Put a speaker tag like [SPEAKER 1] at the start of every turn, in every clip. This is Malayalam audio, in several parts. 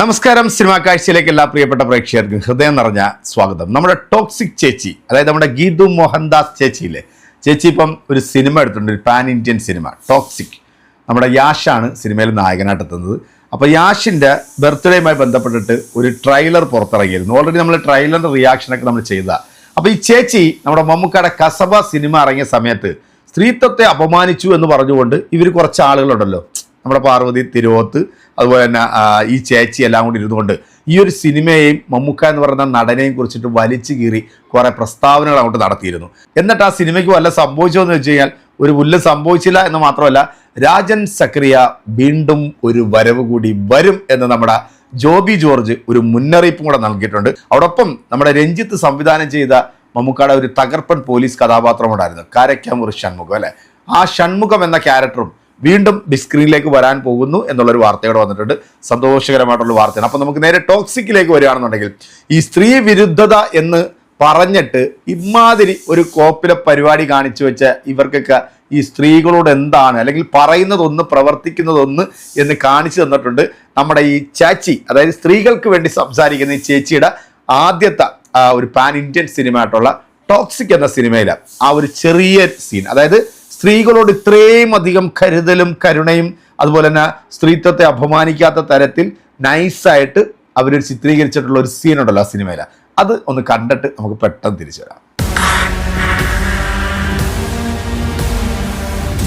[SPEAKER 1] നമസ്കാരം സിനിമാ കാഴ്ചയിലേക്ക് എല്ലാ പ്രിയപ്പെട്ട പ്രേക്ഷകർക്കും ഹൃദയം നിറഞ്ഞ സ്വാഗതം. നമ്മുടെ ടോക്സിക് ചേച്ചി അതായത് നമ്മുടെ ഗീതു മോഹൻദാസ് ചേച്ചിയിലെ ചേച്ചി ഇപ്പം ഒരു സിനിമ എടുത്തിട്ടുണ്ട് ഒരു പാൻ ഇന്ത്യൻ സിനിമ ടോക്സിക്. നമ്മുടെ യാഷാണ് സിനിമയിൽ നായകനായിട്ട് എത്തുന്നത്. അപ്പോൾ യാഷിന്റെ ബർത്ത്ഡേയുമായി ബന്ധപ്പെട്ടിട്ട് ഒരു ട്രെയിലർ പുറത്തിറങ്ങിയിരുന്നു. ഓൾറെഡി നമ്മൾ ട്രെയിലറിന്റെ റിയാക്ഷനൊക്കെ നമ്മൾ ചെയ്തതാണ് അപ്പോൾ ഈ ചേച്ചി നമ്മുടെ മമ്മൂക്കയുടെ കസബ സിനിമ ഇറങ്ങിയ സമയത്ത് സ്ത്രീത്വത്തെ അപമാനിച്ചു എന്ന് പറഞ്ഞുകൊണ്ട് ഇവർ കുറച്ച് ആളുകളുണ്ടല്ലോ. നമ്മുടെ പാർവതി തിരുവോത്ത് അതുപോലെ തന്നെ ഈ ചേച്ചി എല്ലാം കൂടി ഇരുന്നുകൊണ്ട് ഈ ഒരു സിനിമയെയും മമ്മൂക്ക എന്ന് പറയുന്ന നടനെയും കുറിച്ചിട്ട് വലിച്ചു കീറി കുറേ പ്രസ്താവനകൾ അങ്ങോട്ട് നടത്തിയിരുന്നു. എന്നിട്ട് ആ സിനിമയ്ക്ക് വല്ല സംഭവിച്ചോ എന്ന് വെച്ച് കഴിഞ്ഞാൽ ഒരു പുല്ല് സംഭവിച്ചില്ല എന്ന് മാത്രമല്ല രാജൻ സക്രിയ വീണ്ടും ഒരു വരവ് കൂടി വരും എന്ന് നമ്മുടെ ജോബി ജോർജ് ഒരു മുന്നറിയിപ്പും കൂടെ നൽകിയിട്ടുണ്ട്. അതോടൊപ്പം നമ്മുടെ രഞ്ജിത്ത് സംവിധാനം ചെയ്ത മമ്മൂക്കാടെ ഒരു തകർപ്പൻ പോലീസ് കഥാപാത്രം ഉണ്ടായിരുന്നു കാരക്കാമൂർ ഷൺമുഖം അല്ലേ? ആ ഷൺമുഖം എന്ന ക്യാരക്ടറും വീണ്ടും ബിഗ് സ്ക്രീനിലേക്ക് വരാൻ പോകുന്നു എന്നുള്ളൊരു വാർത്തയോടെ വന്നിട്ടുണ്ട്. സന്തോഷകരമായിട്ടുള്ള വാർത്തയാണ്. അപ്പം നമുക്ക് നേരെ ടോക്സിക്കിലേക്ക് വരികയാണെന്നുണ്ടെങ്കിൽ ഈ സ്ത്രീ വിരുദ്ധത എന്ന് പറഞ്ഞിട്ട് ഇമാതിരി ഒരു കോപ്പിലെ പരിപാടി കാണിച്ചു വെച്ച ഇവർക്കൊക്കെ ഈ സ്ത്രീകളോട് എന്താണ് അല്ലെങ്കിൽ പറയുന്നതൊന്ന് പ്രവർത്തിക്കുന്നതൊന്ന് എന്ന് കാണിച്ചു തന്നിട്ടുണ്ട് നമ്മുടെ ഈ ചാച്ചി. അതായത് സ്ത്രീകൾക്ക് വേണ്ടി സംസാരിക്കുന്ന ഈ ചേച്ചിയുടെ ആദ്യത്തെ ഒരു പാൻ ഇന്ത്യൻ സിനിമ ആയിട്ടുള്ള ടോക്സിക് എന്ന സിനിമയിലെ ആ ഒരു ചെറിയ സീൻ അതായത് സ്ത്രീകളോട് ഇത്രയും അധികം കരുതലും കരുണയും അതുപോലെ തന്നെ സ്ത്രീത്വത്തെ അപമാനിക്കാത്ത തരത്തിൽ നൈസായിട്ട് അവർ ചിത്രീകരിച്ചിട്ടുള്ള ഒരു സീൻ ഉണ്ടല്ലോ ആ സിനിമയിൽ അത് ഒന്ന് കണ്ടിട്ട് നമുക്ക് പെട്ടെന്ന് തിരിച്ചു വരാം.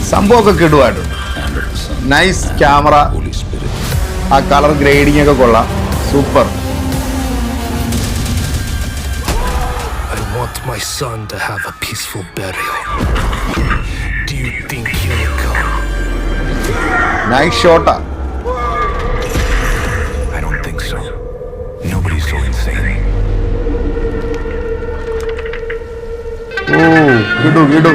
[SPEAKER 1] സംഭവമൊക്കെ കിടുവായിട്ടുണ്ട്. Nice camera. ആ കളർ ഗ്രേഡിംഗ് ഒക്കെ കൊള്ളാം. Super.
[SPEAKER 2] I want my son to have a peaceful burial.
[SPEAKER 1] Nice ഷോട്ടാ
[SPEAKER 2] I don't think so. Nobody's so insane.
[SPEAKER 1] ഓ കിടു കിടു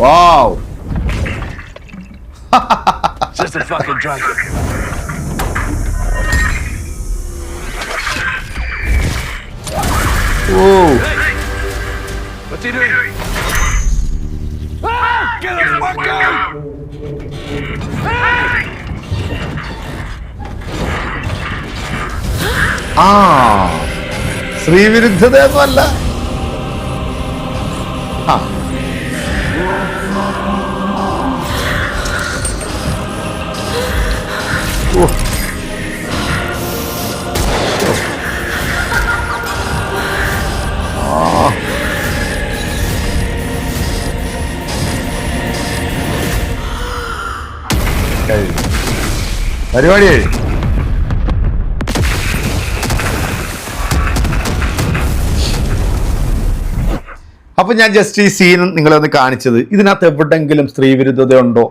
[SPEAKER 1] വാവ്
[SPEAKER 2] Just a fucking Dragon.
[SPEAKER 1] Hey.
[SPEAKER 2] What's he doing? Ah! Get the fuck out!
[SPEAKER 1] ആ സ്ത്രീവിരുദ്ധതയൊന്നുമല്ല ആ ഓ. കഴിഞ്ഞു. പരിപാടി. അപ്പൊ ഞാൻ ജസ്റ്റ് ഈ സീൻ നിങ്ങളെ ഒന്ന് കാണിച്ചത്. ഇതിനകത്ത് എവിടെങ്കിലും സ്ത്രീ വിരുദ്ധതയുണ്ടോ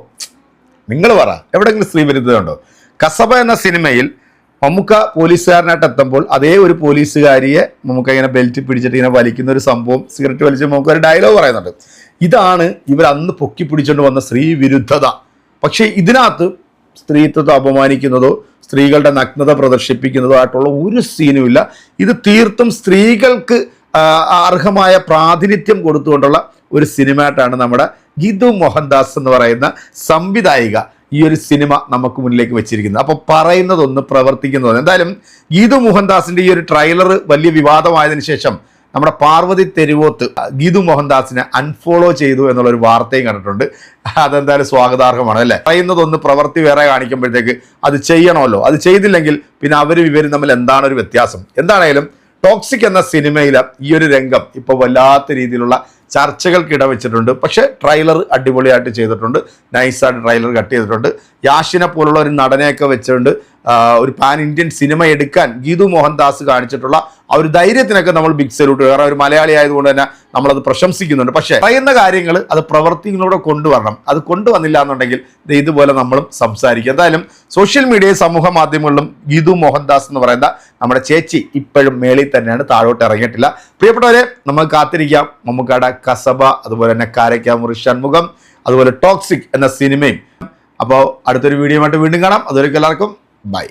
[SPEAKER 1] നിങ്ങൾ പറ. എവിടെങ്കിലും സ്ത്രീ വിരുദ്ധതയുണ്ടോ കസബ എന്ന സിനിമയിൽ മമ്മൂക്ക പോലീസുകാരനായിട്ട് എത്തുമ്പോൾ അതേ ഒരു പോലീസുകാരിയെ മമ്മൂക്ക ഇങ്ങനെ ബെൽറ്റ് പിടിച്ചിട്ട് ഇങ്ങനെ വലിക്കുന്ന ഒരു സംഭവം സിഗരറ്റ് വലിച്ച് മമ്മൂക്ക ഒരു ഡയലോഗ് പറയുന്നുണ്ട്. ഇതാണ് ഇവർ അന്ന് പൊക്കി പിടിച്ചുകൊണ്ട് വന്ന സ്ത്രീ വിരുദ്ധത പക്ഷേ ഇതിനകത്ത് സ്ത്രീത്വത്തെ അപമാനിക്കുന്നതോ സ്ത്രീകളുടെ നഗ്നത പ്രദർശിപ്പിക്കുന്നതോ ആയിട്ടുള്ള ഒരു സീനും ഇല്ല. ഇത് തീർത്തും സ്ത്രീകൾക്ക് അർഹമായ പ്രാതിനിധ്യം കൊടുത്തുകൊണ്ടുള്ള ഒരു സിനിമയായിട്ടാണ് നമ്മുടെ ഗീതു മോഹൻദാസ് എന്ന് പറയുന്ന സംവിധായിക ഈ ഒരു സിനിമ നമുക്ക് മുന്നിലേക്ക് വെച്ചിരിക്കുന്നത്. അപ്പോൾ പറയുന്നതൊന്ന് പ്രവർത്തിക്കുന്നതൊന്ന് എന്തായാലും ഗീതു മോഹൻദാസിന്റെ ഈ ഒരു ട്രെയിലർ വലിയ വിവാദമായതിനു ശേഷം നമ്മുടെ പാർവതി തെരുവോത്ത് ഗീതു മോഹൻദാസിനെ അൺഫോളോ ചെയ്തു എന്നുള്ള ഒരു വാർത്തയും കണ്ടിട്ടുണ്ട്. അതെന്തായാലും സ്വാഗതാർഹമാണ് അല്ലേ? പറയുന്നതൊന്ന് പ്രവൃത്തി വേറെ കാണിക്കുമ്പോഴത്തേക്ക് അത് ചെയ്യണമല്ലോ. അത് ചെയ്തില്ലെങ്കിൽ പിന്നെ അവരും ഇവരും തമ്മിൽ എന്താണ് ഒരു വ്യത്യാസം? എന്താണേലും ടോക്സിക് എന്ന സിനിമയിലെ ഈ ഒരു രംഗം ഇപ്പോൾ വല്ലാത്ത രീതിയിലുള്ള ചർച്ചകൾക്ക് ഇടവെച്ചിട്ടുണ്ട്. പക്ഷേ ട്രെയിലർ അടിപൊളിയായിട്ട് ചെയ്തിട്ടുണ്ട്. നൈസായിട്ട് ട്രെയിലർ കട്ട് ചെയ്തിട്ടുണ്ട്. യാഷിനെ പോലുള്ള ഒരു നടനെയൊക്കെ വെച്ചുകൊണ്ട് ആ, ഒരു പാൻ ഇന്ത്യൻ സിനിമ എടുക്കാൻ ഗീതു മോഹൻദാസ് കാണിച്ചിട്ടുള്ള ആ ഒരു ധൈര്യത്തിനൊക്കെ നമ്മൾ ബിഗ് സല്യൂട്ട് കാരണം ഒരു മലയാളി ആയതുകൊണ്ട് തന്നെ നമ്മളത് പ്രശംസിക്കുന്നുണ്ട്. പക്ഷേ പറയുന്ന കാര്യങ്ങൾ അത് പ്രവർത്തികളിലൂടെ കൊണ്ടുവരണം. അത് കൊണ്ടുവന്നില്ല എന്നുണ്ടെങ്കിൽ ഇതുപോലെ നമ്മളും സംസാരിക്കും. എന്തായാലും സോഷ്യൽ മീഡിയ സമൂഹ മാധ്യമങ്ങളിലും ഗീതു മോഹൻദാസ് എന്ന് പറയുന്ന നമ്മുടെ ചേച്ചി ഇപ്പോഴും മേളിൽ തന്നെയാണ് താഴോട്ട് ഇറങ്ങിയിട്ടില്ല. പ്രിയപ്പെട്ടവരെ നമ്മൾ കാത്തിരിക്കാം. മമ്മൂക്കാടെ കസബ അതുപോലെ തന്നെ കാരക്കാമുറി ഷൺമുഖം അതുപോലെ ടോക്സിക് എന്ന സിനിമയും അപ്പോൾ അടുത്തൊരു വീഡിയോ ആയിട്ട് വീണ്ടും കാണാം. അതുവരെ എല്ലാവർക്കും Bye.